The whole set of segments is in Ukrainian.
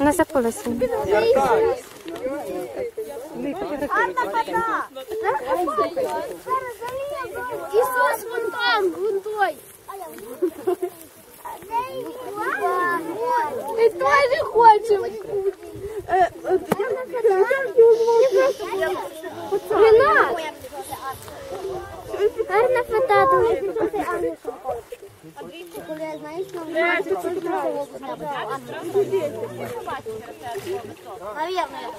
Не за колесом. Анна Фата! Ісус вон там, вон той. Ми теж хочемо. Наверное.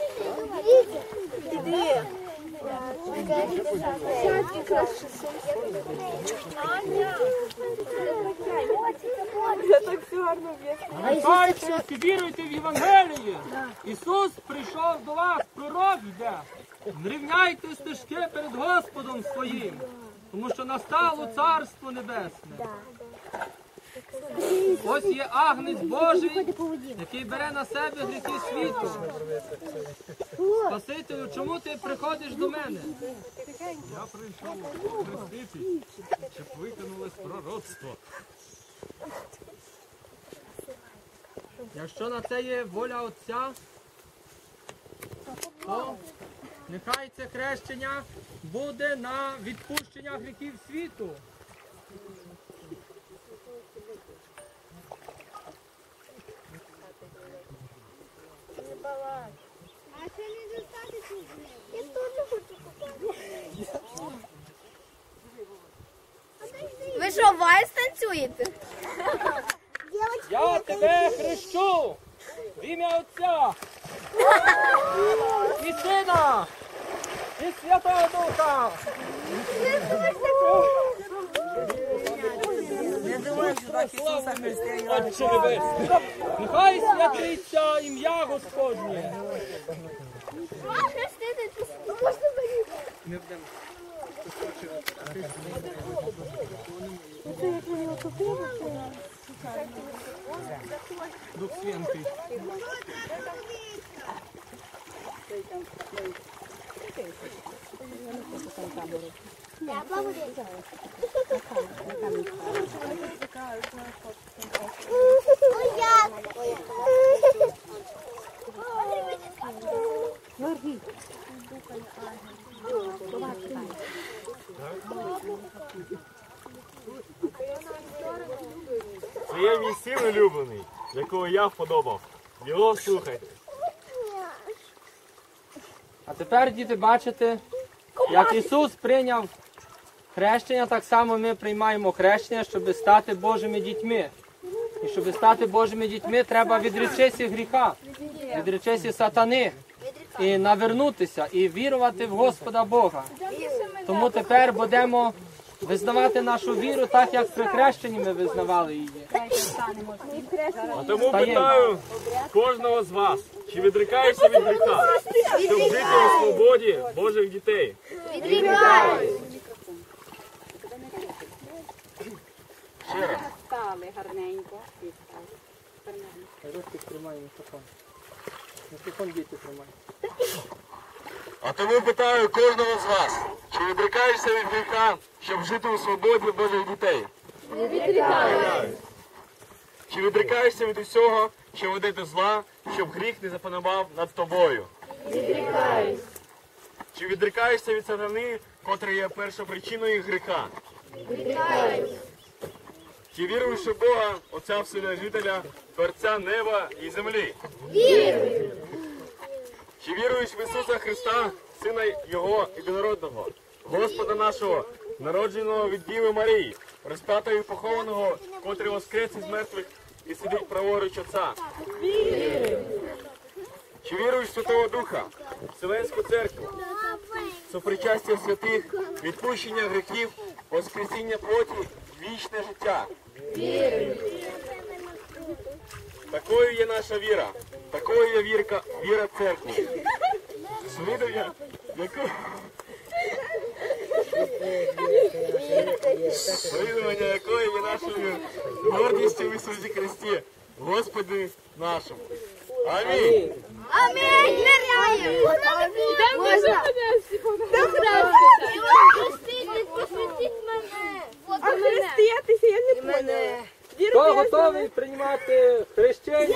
Кайтеся, віруйте в Євангеліє. Ісус прийшов до вас, пророк йде. Рівняйте стежки перед Господом своїм, тому що настало Царство Небесне. Ось є агнець Божий, який бере на себе гріхи світу. Спасителю, чому ти приходиш до мене? Я прийшов хрестити, щоб виконалось пророцтво. Якщо на це є воля Отця, то нехай це хрещення буде на відпущення гріхів світу. Я теж хочу купати. Ви що, вальс танцюєте? Я тебе хрещу в ім'я Отця і Сина і Святого Духа. Отче Небесний, нехай святиться ім'я Господнє. Ми будемо Дух Святий. Я благодарю. Як? Це є мій син улюблений, якого я вподобав. Його слухайте. А тепер, діти, бачите, як Ісус прийняв хрещення, так само ми приймаємо хрещення, щоб стати Божими дітьми. І щоб стати Божими дітьми, треба відречися гріха, відречися сатани і навернутися, і вірувати в Господа Бога. Тому тепер будемо визнавати нашу віру так, як при хрещенні ми визнавали її. А тому питаю кожного з вас, чи відрікаєшся від гріха, щоб жити у свободі Божих дітей? Ще раз. Гарненько. Руки тримай мікрофон. Мікрофон діти тримай. А тому питаю кожного з вас, чи відрікаєшся від гріха, щоб жити у свободі Божих дітей? Відрікаюсь. Чи відрікаєшся від усього, що веде до зла, щоб гріх не запанував над тобою? Відрікаюсь. Чи відрікаєшся від сатани, котрий є першопричиною гріха? Відрікаюсь. Чи віруєш у Бога, Отця Вседержителя, Творця неба і землі? Чи віруєш в Ісуса Христа, Сина Його єдинородного, Господа нашого, народженого від Діви Марії, розп'ятого і похованого, котрий воскрес із мертвих і сидить праворуч Отця? Чи віруєш в Святого Духа, Вселенську церкву, сопричастя святих, відпущення гріхів, воскресіння плоті, вічне життя? Такою є наша віра, такою є вірка, віра церкви. Свідом'я, яку... Свідомлення якої є нашою гордістю в Ісусі Христі, Господи нашому. Амінь. Амінь! Миряємо! Можна? Посвітіть, посвітіть хто готовий приймати хрещення?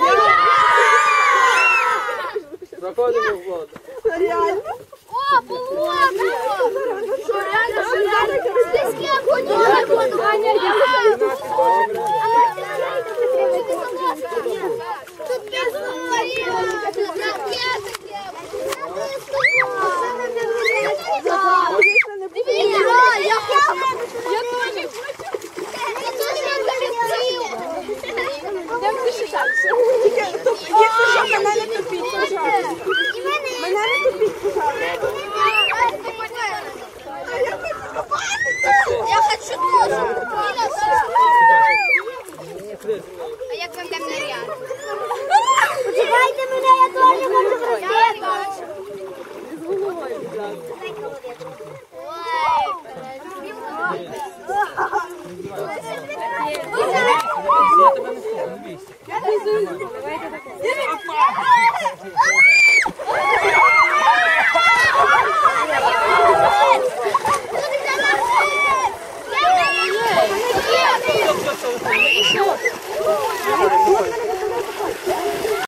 Заходимо в воду. Реально? О, було! Що реально? Слизькі огонь! 嗯。